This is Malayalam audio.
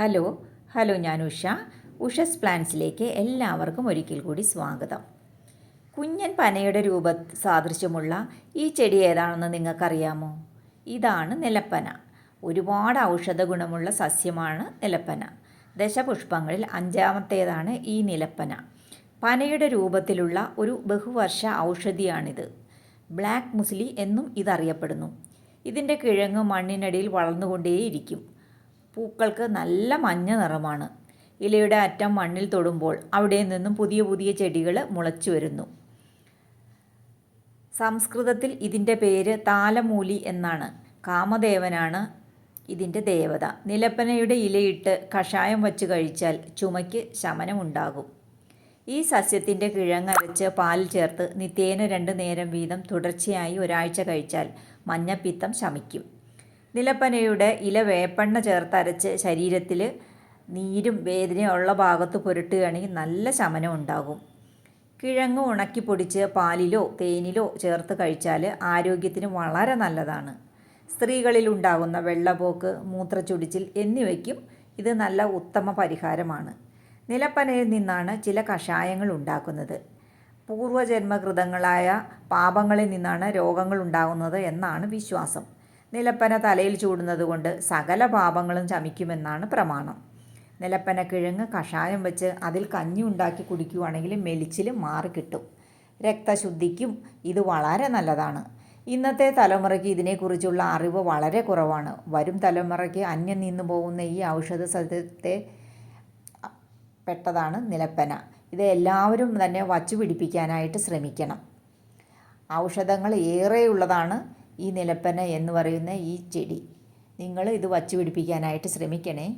ഹലോ ഹലോ ഞാൻ ഉഷ. ഉഷസ് പ്ലാൻസിലേക്ക് എല്ലാവർക്കും ഒരിക്കൽ കൂടി സ്വാഗതം. കുഞ്ഞൻ പനയുടെ രൂപ സാദൃശ്യമുള്ള ഈ ചെടി ഏതാണെന്ന് നിങ്ങൾക്കറിയാമോ? ഇതാണ് നിലപ്പന. ഒരുപാട് ഔഷധ ഗുണമുള്ള സസ്യമാണ് നിലപ്പന. ദശപുഷ്പങ്ങളിൽ അഞ്ചാമത്തേതാണ് ഈ നിലപ്പന. പനയുടെ രൂപത്തിലുള്ള ഒരു ബഹുവർഷ ഔഷധിയാണിത്. ബ്ലാക്ക് മുസ്ലി എന്നും ഇതറിയപ്പെടുന്നു. ഇതിന്റെ കിഴങ്ങ് മണ്ണിനടിയിൽ വളർന്നുകൊണ്ടേയിരിക്കും. പൂക്കൾക്ക് നല്ല മഞ്ഞ നിറമാണ്. ഇലയുടെ അറ്റം മണ്ണിൽ തൊടുമ്പോൾ അവിടെ നിന്നും പുതിയ പുതിയ ചെടികൾ മുളച്ചു വരുന്നു. സംസ്കൃതത്തിൽ ഇതിന്റെ പേര് താലമൂലി എന്നാണ്. കാമദേവനാണ് ഇതിന്റെ ദേവത. നിലപ്പനയുടെ ഇലയിട്ട് കഷായം വച്ച് കഴിച്ചാൽ ചുമയ്ക്ക് ശമനമുണ്ടാകും. ഈ സസ്യത്തിന്റെ കിഴങ്ങരച്ച് പാലിൽ ചേർത്ത് നിത്യേന രണ്ട് നേരം വീതം തുടർച്ചയായി ഒരാഴ്ച കഴിച്ചാൽ മഞ്ഞപ്പിത്തം ശമിക്കും. നിലപ്പനയുടെ ഇല വേപ്പെണ്ണ ചേർത്തരച്ച് ശരീരത്തിൽ നീരും വേദനയും ഉള്ള ഭാഗത്ത് പുരട്ടുകയാണെങ്കിൽ നല്ല ശമനം ഉണ്ടാകും. കിഴങ്ങ് ഉണക്കി പൊടിച്ച് പാലിലോ തേനിലോ ചേർത്ത് കഴിച്ചാൽ ആരോഗ്യത്തിന് വളരെ നല്ലതാണ്. സ്ത്രീകളിൽ ഉണ്ടാകുന്ന വെള്ളപോക്ക് മൂത്രച്ചൊടിച്ചിൽ എന്നിവയ്ക്കും ഇത് നല്ല ഉത്തമ പരിഹാരമാണ്. നിലപ്പനയിൽ നിന്നാണ് ചില കഷായങ്ങൾ ഉണ്ടാക്കുന്നത്. പൂർവജന്മകൃതങ്ങളായ പാപങ്ങളിൽ നിന്നാണ് രോഗങ്ങൾ ഉണ്ടാകുന്നത് എന്നാണ് വിശ്വാസം. നിലപ്പന തലയിൽ ചൂടുന്നത് കൊണ്ട് സകല പാപങ്ങളും ശമിക്കുമെന്നാണ് പ്രമാണം. നിലപ്പന കിഴങ്ങ് കഷായം വെച്ച് അതിൽ കഞ്ഞി ഉണ്ടാക്കി കുടിക്കുകയാണെങ്കിൽ മെലിച്ചിലും മാറിക്കിട്ടും രക്തശുദ്ധിക്കും ഇത് വളരെ നല്ലതാണ്. ഇന്നത്തെ തലമുറയ്ക്ക് ഇതിനെക്കുറിച്ചുള്ള അറിവ് വളരെ കുറവാണ്. വരും തലമുറയ്ക്ക് അന്യം നിന്നു പോകുന്ന ഈ ഔഷധ സസ്യത്തെ പെട്ടതാണ് നിലപ്പന. ഇത് എല്ലാവരും തന്നെ വച്ചു പിടിപ്പിക്കാനായിട്ട് ശ്രമിക്കണം. ഔഷധങ്ങൾ ഏറെയുള്ളതാണ്. ഈ നിലപ്പന എന്ന് പറയുന്ന ഈ ചെടി. നിങ്ങൾ ഇത് വച്ചു പിടിപ്പിക്കാനായിട്ട് ശ്രമിക്കണേ.